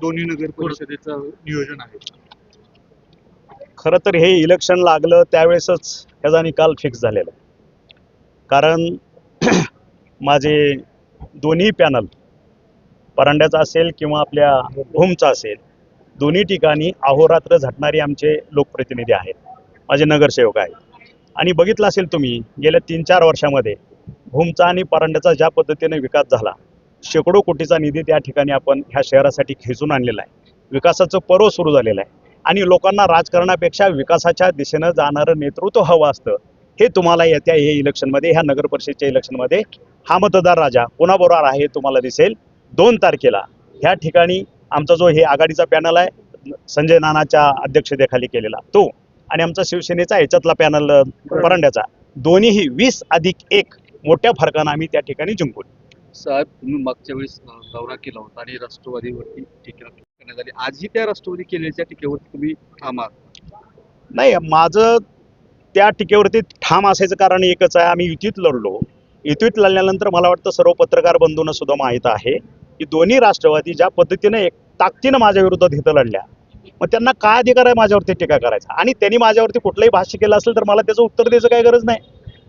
दोन्ही नगर परिषदेचं नियोजन आहे. खरं तर हे इलेक्शन लागलं त्यावेळेसच ह्याचा निकाल फिक्स झालेला. कारण माझे दोन्ही पॅनल परांड्याचा असेल किंवा आपल्या भूमचा असेल दोन्ही ठिकाणी अहोरात्र झटणारे आमचे लोकप्रतिनिधी आहेत. माझे नगरसेवक आहेत. आणि बघितलं असेल तुम्ही गेल्या तीन चार वर्षामध्ये भूमचा आणि परांड्याचा ज्या पद्धतीने विकास झाला शेकडो कोटीचा निधी त्या ठिकाणी आपण ह्या शहरासाठी खेचून आणलेला आहे. विकासाचं पर्व सुरू झालेलं आहे. आणि लोकांना राजकारणापेक्षा विकासाच्या दिशेनं जाणारं नेतृत्व हवं असतं. हे तुम्हाला येत्या हे इलेक्शनमध्ये ह्या नगर परिषदेच्या इलेक्शनमध्ये हा मतदार राजा कोणाबरोबर आहे हे तुम्हाला दिसेल. दोन तारखेला ह्या ठिकाणी आमचा जो हे आघाडीचा पॅनल आहे संजय नानाच्या अध्यक्षतेखाली केलेला तो आणि आमचा शिवसेनेचा ह्याच्यातला पॅनल परांड्याचा दोन्हीही वीस अधिक एक मोठ्या फरकानं आम्ही त्या ठिकाणी जिंकू साहेब तुम्ही मागच्या वेळेस दौरा केला होता आणि राष्ट्रवादीवरती टीका करण्यात आली. आजही त्या राष्ट्रवादी केलेल्या टीकेवरती तुम्ही ठाम आहात? नाही माझं त्या टीकेवरती ठाम असायचं कारण एकच आहे आम्ही युतीत लढलो. युतीत लढल्यानंतर मला वाटतं सर्व पत्रकार बंधूंना सुद्धा माहीत आहे की दोन्ही राष्ट्रवादी ज्या पद्धतीने एक ताकदीनं माझ्या विरोधात इथं लढल्या. मग त्यांना काय अधिकार आहे माझ्यावरती टीका करायचा? आणि त्यांनी माझ्यावरती कुठलंही भाष्य केलं असेल तर मला त्याचं उत्तर द्यायचं काही गरज नाही.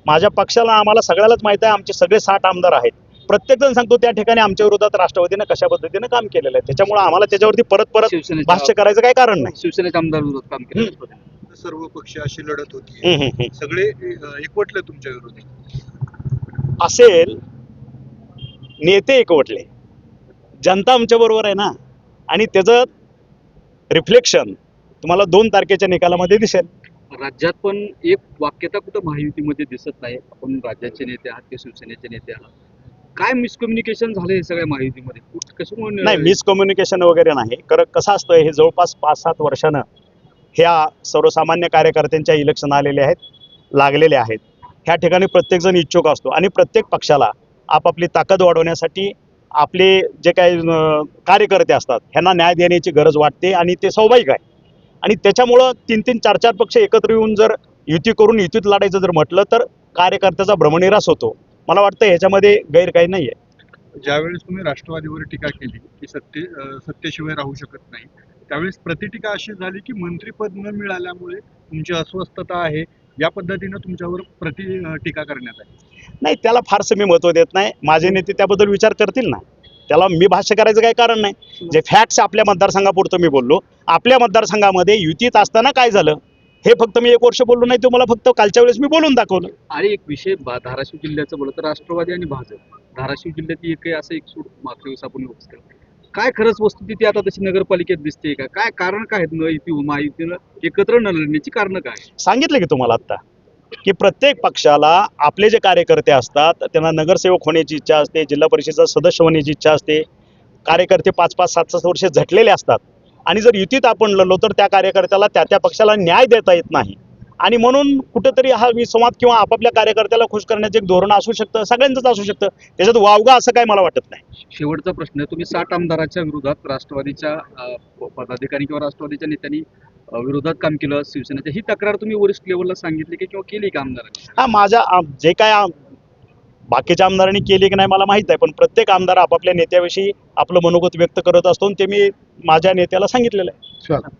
माझ्या पक्षाला आम्हाला सगळ्यालाच माहीत आहे आमचे सगळे साठ आमदार आहेत. प्रत्येकजण सांगतो त्या ठिकाणी आमच्या विरोधात राष्ट्रवादीनं कशा पद्धतीनं काम केलेलं आहे. त्याच्यामुळे आम्हाला त्याच्यावरती परत परत भाष्य करायचं काही कारण नाही. शिवसेनेच्या आमदार विरोधात काम केलं. सर्व पक्ष अशी लढत होती. सगळे एकवटले तुमच्या विरोधी? असेल नेते एकवटले. जनता आमच्या बरोबर आहे ना? आणि त्याचं रिफ्लेक्शन तुम्हाला दोन तारखेच्या निकालामध्ये दिसेल. राज्यात पण एक वाक्यता कुठं महायुतीमध्ये दिसत नाही. आपण राज्याचे नेते आहात ते शिवसेनेचे नेते आहात? काय मिसकम्युनिकेशन झाले हे सगळ्या माहितीमध्ये? कशामुळे नाही मिसकम्युनिकेशन वगैरे नाही. कारण कसं असतं हे जवळपास पाच सात वर्षानं ह्या सर्वसामान्य कार्यकर्त्यांच्या इलेक्शन आलेले आहेत लागलेले आहेत. ह्या ठिकाणी प्रत्येकजण इच्छुक असतो आणि प्रत्येक पक्षाला आपापली ताकद वाढवण्यासाठी आपले जे काही कार्यकर्ते असतात ह्यांना न्याय देण्याची गरज वाटते आणि ते स्वाभाविक आहे. आणि त्याच्यामुळं तीन तीन चार चार पक्ष एकत्र येऊन जर युती करून युतीत लढायचं जर म्हटलं तर कार्यकर्त्याचा भ्रमनिरास होतो. मला वाटतं ह्याच्यामध्ये गैर काही नाही आहे ज्यावेळेस तुम्ही राष्ट्रवादीवर टीका केली की सत्ते सत्तेशिवाय राहू शकत नाही त्यावेळेस प्रतिटीका अशी झाली की मंत्रीपद न मिळाल्यामुळे तुमची अस्वस्थता आहे या पद्धतीनं तुमच्यावर प्रति टीका करण्यात आली. नाही त्याला फारसं मी महत्त्व देत नाही. माझे नेते त्याबद्दल विचार करतील ना. त्याला मी भाष्य करायचं काही कारण नाही. जे फॅक्ट्स आपल्या मतदारसंघापुरतं मी बोललो. आपल्या मतदारसंघामध्ये युतीत असताना काय झालं? हे फक्त मी एक वर्ष बोललो नाही तो मला फक्त कालच्या वेळेस मी बोलून दाखवलं. आणि एक विषय धाराशिव जिल्ह्याचं बोललं तर राष्ट्रवादी आणि भाजप. धाराशिव जिल्ह्यात एक असं एक सूट मागच्या वेळेस आपण. काय खरंच वस्तुस्थिती आता तशी नगरपालिकेत दिसते का? काय कारण काय आहेत? न युती महायुतीनं एकत्र न लढण्याची कारण काय? सांगितलं की तुम्हाला आत्ता की प्रत्येक पक्षाला आपले जे कार्यकर्ते असतात त्यांना नगरसेवक होण्याची इच्छा असते जिल्हा परिषदेचा सदस्य होण्याची इच्छा असते. कार्यकर्ते पाच पाच सात सात वर्षे झटलेले असतात. आणि जर युतीत आपण लढलो तर त्या कार्यकर्त्याला त्या त्या पक्षाला न्याय देता येत नाही. आणि म्हणून कुठंतरी हा विसंवाद किंवा आपापल्या कार्यकर्त्याला खुश करण्याचे एक धोरण असू शकतं सगळ्यांचंच असू शकतं. त्याच्यात वावगा असं काय मला वाटत नाही. शेवटचा प्रश्न तुम्ही साठ आमदाराच्या विरोधात राष्ट्रवादीच्या पदाधिकारी किंवा राष्ट्रवादीच्या नेत्यांनी विरोधात काम केलं शिवसेनेच्या ही तक्रार तुम्ही वरिष्ठ लेवलला सांगितली की किंवा केली का आमदारांनी? हा माझ्या जे काय बाकीच्या आमदारांनी केली की नाही मला माहीत आहे पण प्रत्येक आमदार आपापल्या नेत्याविषयी आपलं मनोगत व्यक्त करत असतो आणि ते मी माझ्या नेत्याला सांगितलेलं आहे.